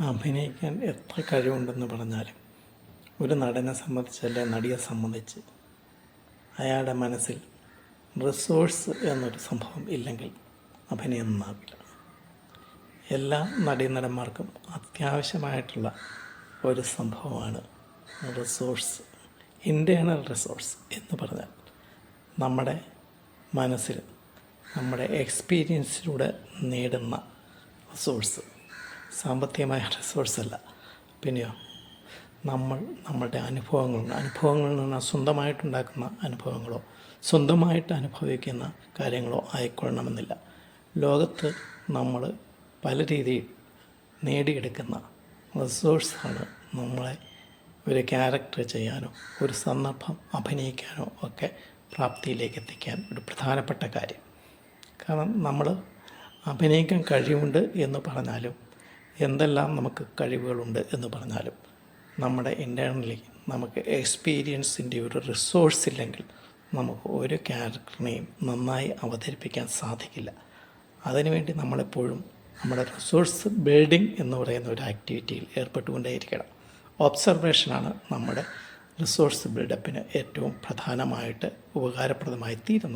അഭിനയിക്കാൻ എത്ര കഴിവുണ്ടെന്ന് പറഞ്ഞാലും ഒരു നടനെ സംബന്ധിച്ച് അല്ലെ നടിയെ സംബന്ധിച്ച് അയാളുടെ മനസ്സിൽ റിസോഴ്സ് എന്നൊരു സംഭവം ഇല്ലെങ്കിൽ അഭിനയം നന്നാവില്ല. എല്ലാ നടീനടന്മാർക്കും അത്യാവശ്യമായിട്ടുള്ള ഒരു സംഭവമാണ് റിസോഴ്സ് ഇന്റേണൽ റിസോഴ്സ് എന്ന് പറഞ്ഞാൽ നമ്മുടെ മനസ്സിൽ നമ്മുടെ എക്സ്പീരിയൻസിലൂടെ നേടുന്ന റിസോഴ്സ് സാമ്പത്തികമായ റിസോഴ്സ് അല്ല. പിന്നെയോ? നമ്മൾ നമ്മളുടെ അനുഭവങ്ങളുണ്ട് അനുഭവങ്ങളിൽ നിന്ന് സ്വന്തമായിട്ടുണ്ടാക്കുന്ന അനുഭവങ്ങളോ സ്വന്തമായിട്ട് അനുഭവിക്കുന്ന കാര്യങ്ങളോ ആയിക്കൊള്ളണമെന്നില്ല. ലോകത്ത് നമ്മൾ പല രീതിയിൽ നേടിയെടുക്കുന്ന റിസോഴ്സാണ് നമ്മളെ ഒരു ക്യാരക്ടർ ചെയ്യാനോ ഒരു സന്ദർഭം അഭിനയിക്കാനോ ഒക്കെ പ്രാപ്തിയിലേക്ക് എത്തിക്കാൻ ഒരു പ്രധാനപ്പെട്ട കാര്യം. കാരണം നമ്മൾ അഭിനയിക്കാൻ കഴിവുണ്ട് എന്ന് പറഞ്ഞാലും എന്തെല്ലാം നമുക്ക് കഴിവുകളുണ്ട് എന്ന് പറഞ്ഞാലും നമ്മുടെ ഇന്റേർണലി നമുക്ക് എക്സ്പീരിയൻസിന്റെ ഒരു റിസോഴ്സ് ഇല്ലെങ്കിൽ നമുക്ക് ഒരു ക്യാരക്ടറിനെയും നന്നായി അവതരിപ്പിക്കാൻ സാധിക്കില്ല. അതിനുവേണ്ടി നമ്മളെപ്പോഴും നമ്മുടെ റിസോഴ്സ് ബിൽഡിംഗ് എന്ന് പറയുന്ന ഒരു ആക്ടിവിറ്റിയിൽ ഏർപ്പെട്ടുകൊണ്ടേയിരിക്കണം. ഒബ്സർവേഷനാണ് നമ്മുടെ റിസോഴ്സ് ബിൽഡപ്പിന് ഏറ്റവും പ്രധാനമായിട്ട് ഉപകാരപ്രദമായി തീരുന്നത്